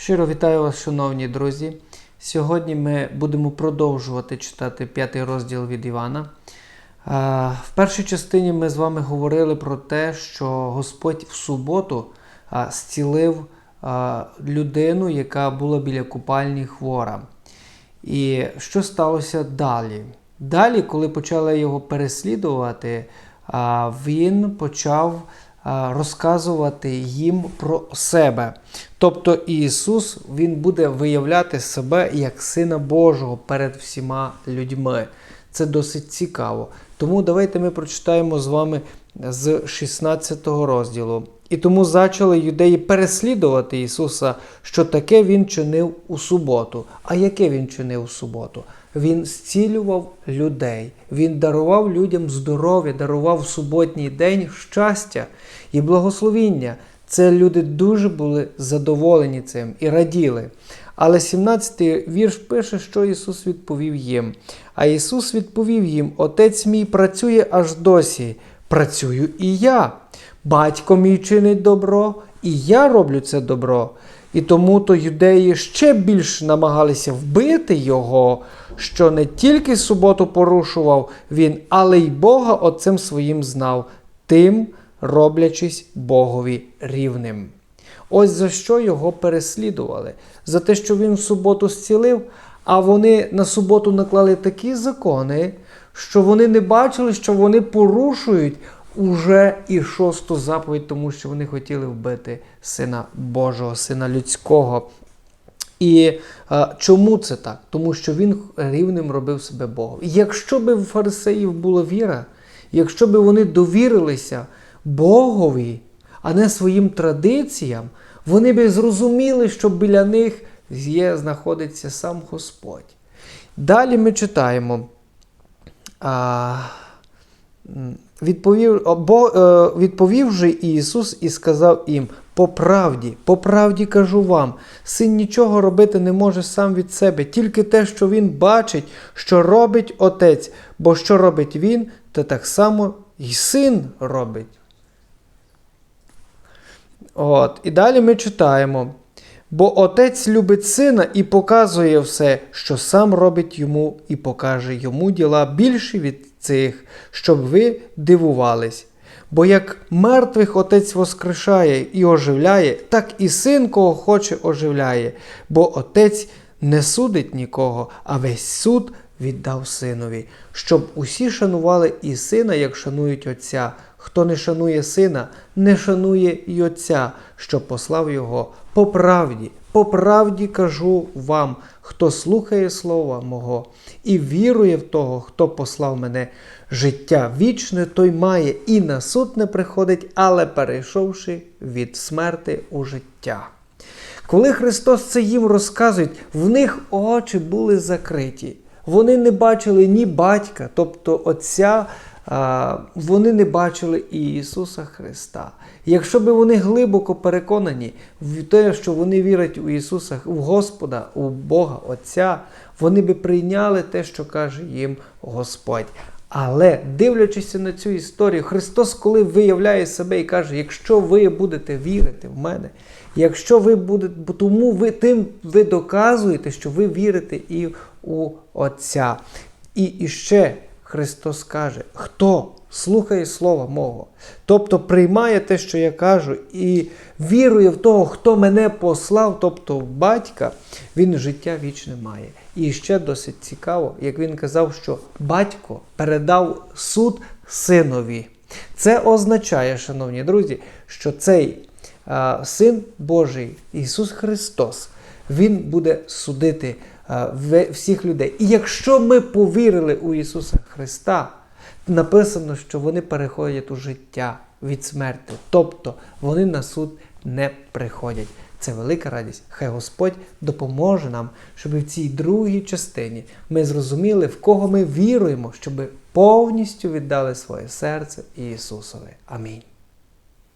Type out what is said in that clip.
Щиро вітаю вас, шановні друзі. Сьогодні ми будемо продовжувати читати п'ятий розділ від Івана. Е, В першій частині ми з вами говорили про те, що Господь в суботу е, зцілив е, людину, яка була біля купальні хвора. І що сталося далі? Далі, коли почали його переслідувати, він почав розказувати їм про себе. Тобто Ісус Він буде виявляти себе як Сина Божого перед всіма людьми. Це досить цікаво. Тому давайте ми прочитаємо з вами з 16 розділу. І тому зачали юдеї переслідувати Ісуса, що таке Він чинив у суботу. А яке Він чинив у суботу? Він зцілював людей, він дарував людям здоров'я, дарував в суботній день щастя і благословіння. Це люди дуже були задоволені цим і раділи. Але 17-й вірш пише, що Ісус відповів їм. А Ісус відповів їм: Отець мій працює аж досі, працюю і я. Батько мій чинить добро, і я роблю це добро. І тому то юдеї ще більш намагалися вбити його, що не тільки суботу порушував він, але й Бога Отцем своїм знав, тим роблячись Богові рівним. Ось за що його переслідували? За те, що він в суботу зцілив, а вони на суботу наклали такі закони, що вони не бачили, що вони порушують уже і шосту заповідь, тому що вони хотіли вбити Сина Божого, Сина людського. І е, чому це так? Тому що він рівним робив себе Богом. Якщо б у фарисеїв була віра, якщо б вони довірилися Богові, а не своїм традиціям, вони б зрозуміли, що біля них є, знаходиться сам Господь. Далі ми читаємо. А, Відповів, бо, е, відповів же Ісус і сказав їм: по правді, по правді кажу вам, син нічого робити не може сам від себе, тільки те, що він бачить, що робить Отець, бо що робить він, то так само і син робить. От. І далі ми читаємо. Бо отець любить сина і показує все, що сам робить йому, і покаже йому діла більші від цих, щоб ви дивувались. Бо як мертвих отець воскрешає і оживляє, так і син, кого хоче, оживляє. Бо отець не судить нікого, а весь суд віддав синові, щоб усі шанували і сина, як шанують отця. Хто не шанує сина, не шанує й отця, що послав його. По правді, по правді кажу вам, хто слухає слова мого і вірує в того, хто послав мене, життя вічне, той має і на суд не приходить, але перейшовши від смерти у життя. Коли Христос це їм розказує, в них очі були закриті. Вони не бачили ні батька, тобто Отця, вони не бачили і Ісуса Христа. Якщо б вони глибоко переконані в те, що вони вірять у Ісуса, у Господа, у Бога Отця, вони би прийняли те, що каже їм Господь. Але дивлячись на цю історію, Христос, коли виявляє себе і каже: якщо ви будете вірити в мене, якщо ви будете, бо тому ви тим ви доказуєте, що ви вірите і у Отця. І, і ще Христос каже, хто слухає Слова мого, тобто приймає те, що я кажу, і вірує в того, хто мене послав, тобто в батька, він життя вічне має. І ще досить цікаво, як він казав, що батько передав суд синові. Це означає, шановні друзі, що цей а, син Божий, Ісус Христос, Він буде судити всіх людей. І якщо ми повірили у Ісуса Христа, написано, що вони переходять у життя від смерти, тобто вони на суд не приходять. Це велика радість. Хай Господь допоможе нам, щоб в цій другій частині ми зрозуміли, в кого ми віруємо, щоб повністю віддали своє серце Ісусові. Амінь.